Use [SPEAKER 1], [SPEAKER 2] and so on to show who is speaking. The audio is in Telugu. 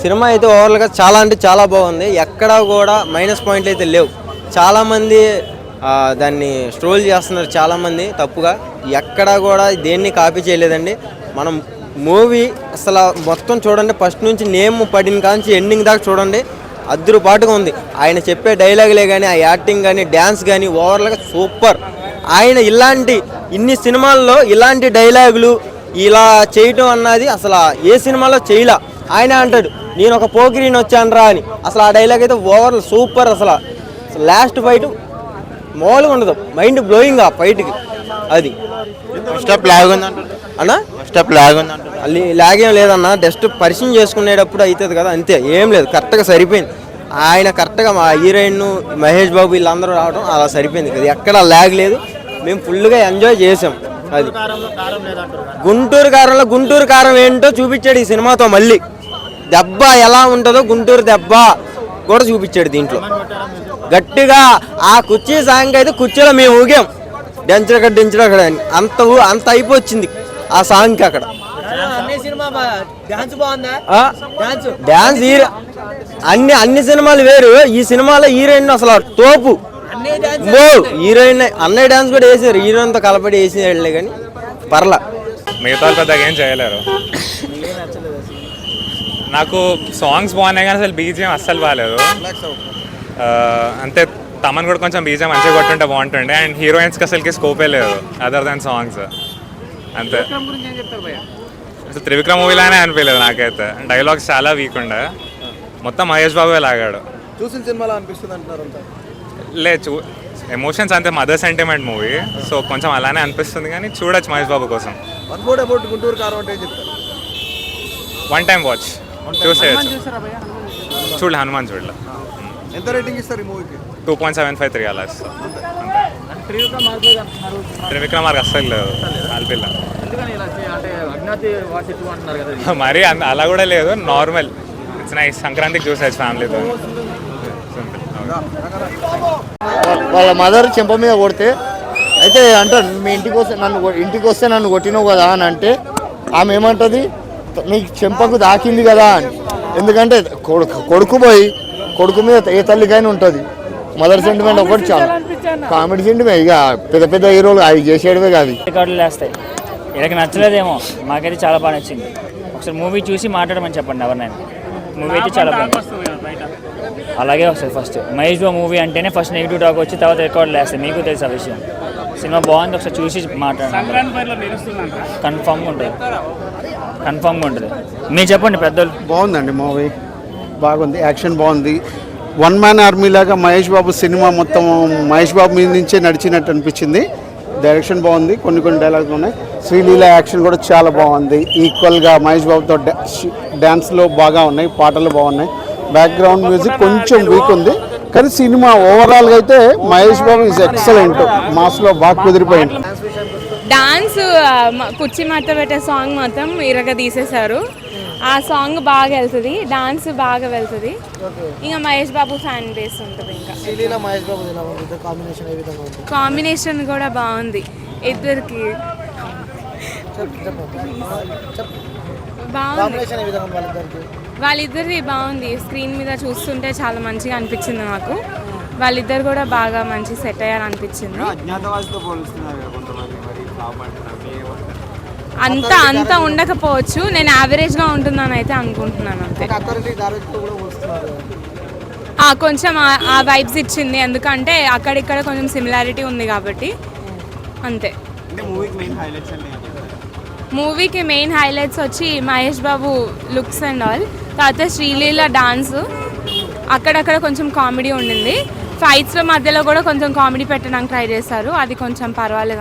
[SPEAKER 1] సినిమా అయితే ఓవరాల్గా చాలా అంటే చాలా బాగుంది. ఎక్కడా కూడా మైనస్ పాయింట్లు అయితే లేవు. చాలామంది దాన్ని స్ట్రోల్ చేస్తున్నారు చాలామంది తప్పుగా. ఎక్కడా కూడా దేన్ని కాపీ చేయలేదండి. మనం మూవీ అసలు మొత్తం చూడండి ఫస్ట్ నుంచి నేమ్ పడిన కాంచి ఎండింగ్ దాకా చూడండి అద్దరుపాటుగా ఉంది. ఆయన చెప్పే డైలాగులే కానీ ఆ యాక్టింగ్ కానీ డ్యాన్స్ కానీ ఓవరాల్గా సూపర్ ఆయన ఇలాంటి ఇన్ని సినిమాల్లో ఇలాంటి డైలాగులు ఇలా చేయటం అన్నది అసలు ఏ సినిమాలో చేయలే. ఆయన అంటాడు నేను ఒక పోకిరీని వచ్చాను అని. అసలు ఆ డైలాగ్ అయితే ఓవర్ సూపర్ అసలు. లాస్ట్ ఫైట్ మామూలుగా ఉండదు. మైండ్ బ్లోయింగ్ ఆ ఫైట్కి అది.
[SPEAKER 2] హాఫ్ లాగ్ ఉంది
[SPEAKER 1] అన్నా?
[SPEAKER 2] హాఫ్ లాగ్ ఉంది
[SPEAKER 1] అది లాగేం లేదన్నా జస్ట్ పరిచయం చేసుకునేటప్పుడు అవుతుంది కదా అంతే. ఏం లేదు కరెక్ట్గా సరిపోయింది. ఆయన కరెక్ట్గా మా హీరోయిన్ మహేష్ బాబు వీళ్ళందరూ రావడం అలా సరిపోయింది. కదా ఎక్కడ లాగ్ లేదు. మేము ఫుల్గా ఎంజాయ్ చేసాం. అది. గుంటూరు కారంలో గుంటూరు కారం ఏంటో చూపించాడు ఈ సినిమాతో మళ్ళీ. దెబ్బ ఎలా ఉంటుందో గుంటూరు దెబ్బ కూడా చూపించాడు దీంట్లో. గట్టిగా ఆ కుర్చీ సాంగ్ అయితే కుర్చీలో మేము ఊగాం. డంచడక్కడ డంచడక్కడ అని. అంత ఊ- అంత అయిపోయింది ఆ సాంగ్కి అక్కడ. హీరో అన్ని అన్ని సినిమాలు వేరు. ఈ సినిమాలో హీరోయిన్ అసలు తోపు. హీరోయిన్ అన్నయ్య డాన్స్ కూడా వేసారు. హీరోయిన్తో కలపడి వేసేవాళ్ళే కానీ పర్లా.
[SPEAKER 3] మిగతా పెద్దగా ఏం చేయలేరు. నాకు సాంగ్స్ బాగున్నాయి కానీ అసలు బీజిఎం అస్సలు బాగాలేదు. ఆ, అంతే తమన్ కూడా కొంచెం బీజిఎం మంచిగా కొట్టుంటే బాగుంటుండే. అండ్ హీరోయిన్స్కి అసలుకి స్కోపే లేదు అదర్ దాన్ సాంగ్స్ అంతే. అసలు త్రివిక్రమ్ మూవీలానే అనిపించలేదు నాకైతే. డైలాగ్స్ చాలా వీక్ ఉండే. మొత్తం మహేష్ బాబే లాగాడు.
[SPEAKER 4] చూసిన సినిమాలో అనిపిస్తుంది అంటున్నారు అంతా.
[SPEAKER 3] లే చూ ఎమోషన్స్ అంతే మదర్ సెంటిమెంట్ మూవీ సో కొంచెం అలానే అనిపిస్తుంది కానీ చూడొచ్చు మహేష్ బాబు కోసం.
[SPEAKER 4] వన్ అబౌట్ గుంటూరు కారం అంటే చెప్తారు?
[SPEAKER 3] వన్ టైం వాచ్ చూసేయచ్చు. చూడలే హనుమాన్ చూడలే.
[SPEAKER 4] ఎంత రేటింగ్ ఇస్తారు ఈ మూవీకి?
[SPEAKER 3] Two point seven five three అలా ఇస్తా త్రివిక్రమ్ మార్క్ అస్సలు లేదు. అల్పిల్ల మరి అలా కూడా లేదు. నార్మల్ ఇట్స్ నైస్ సంక్రాంతికి చూసేది ఫ్యామిలీతో
[SPEAKER 5] వాళ్ళ మదర్ చెంప మీద కొడితే అయితే అంటారు మీ ఇంటికి వస్తే నన్ను ఇంటికి వస్తే నన్ను కొట్టినావు కదా అని అంటే ఆమె ఏమంటుంది? నీకు చెంపకు దాకింది కదా అని. ఎందుకంటే కొడుకు కొడుకు పోయి కొడుకు మీద ఏ తల్లికైనా ఉంటుంది. మదర్ సెంటిమెంట్ ఒకటి చాలు. కామెడీ సెంటిమెంట్ ఇక పెద్ద పెద్ద హీరోలు అవి చేసేయడమే కాదు.
[SPEAKER 6] రికార్డులు వేస్తాయి వీళ్ళకి నచ్చలేదేమో. మాకైతే చాలా బాగా నచ్చింది. ఒకసారి మూవీ చూసి మాట్లాడమని చెప్పండి ఎవరినైనా. మూవీ అయితే చాలా బాగుంది. అలాగే వస్తుంది ఫస్ట్ మహేష్ బాబు మూవీ అంటేనే ఫస్ట్ నెగిటివ్ టాక్ వచ్చి తర్వాత రికార్డులు వేస్తాయి మీకు తెలుసు ఆ విషయం. సినిమా బాగుంది ఒకసారి చూసి మాట్లాడండి. కన్ఫామ్గా ఉంటుంది. కన్ఫామ్గా ఉంటుంది. మీరు చెప్పండి పెద్దలు
[SPEAKER 7] బాగుందండి మూవీ. బాగుంది. యాక్షన్ బాగుంది. వన్ మ్యాన్ ఆర్మీ లాగా మహేష్ బాబు సినిమా మొత్తం మహేష్ బాబు మీద నుంచే నడిచినట్టు అనిపించింది. డైరెక్షన్ బాగుంది. కొన్ని కొన్ని డైలాగ్స్ ఉన్నాయి. శ్రీలీల యాక్షన్ కూడా చాలా బాగుంది. ఈక్వల్గా మహేష్ బాబుతో డ్యాన్స్లో బాగా ఉన్నాయి. పాటలు బాగున్నాయి. బ్యాక్గ్రౌండ్ మ్యూజిక్ కొంచెం వీక్ ఉంది. కానీ సినిమా ఓవరాల్గా అయితే మహేష్ బాబు ఇస్ ఎక్సలెంట్ మాస్లో బాగా కుదిరిపోయింది.
[SPEAKER 8] డాన్స్ కుర్చీ మడత పెట్టే సాంగ్ మొత్తం ఇరగ తీసేశారు. ఆ సాంగ్ బాగా వెళ్తుంది డాన్స్ బాగా వెళ్తుంది. ఇంకా మహేష్ బాబు ఫ్యాన్ బేస్ ఉంటుంది ఇంకా.
[SPEAKER 4] కాంబినేషన్ ఏ విధంగా ఉంది?
[SPEAKER 8] కాంబినేషన్ కూడా బాగుంది ఇద్దరికి. బాగుంది.
[SPEAKER 4] కాంబినేషన్ ఏ విధంగా ఉంది వాళ్ళిద్దరికి?
[SPEAKER 8] వాళ్ళిద్దరిది బాగుంది. స్క్రీన్ మీద చూస్తుంటే చాలా మంచిగా అనిపించింది నాకు. వాళ్ళిద్దరు కూడా బాగా మంచి సెట్ అయ్యారు అనిపించింది అంత అంత ఉండకపోవచ్చు. నేను యావరేజ్గా ఉంటుందని అయితే అనుకుంటున్నాను అంతే. కొంచెం ఆ- ఆ వైబ్స్ ఇచ్చింది. ఎందుకంటే అక్కడిక్కడ కొంచెం సిమిలారిటీ ఉంది కాబట్టి. అంతే. మూవీకి మెయిన్ హైలైట్స్ వచ్చి Mahesh Babu looks and all తర్వాత శ్రీలీల డాన్స్ అక్కడక్కడ కొంచెం కామెడీ ఉండింది. ఫైట్స్ మధ్యలో కూడా కొంచెం కామెడీ పెట్టడానికి ట్రై చేశారు. అది కొంచెం పర్వాలేదు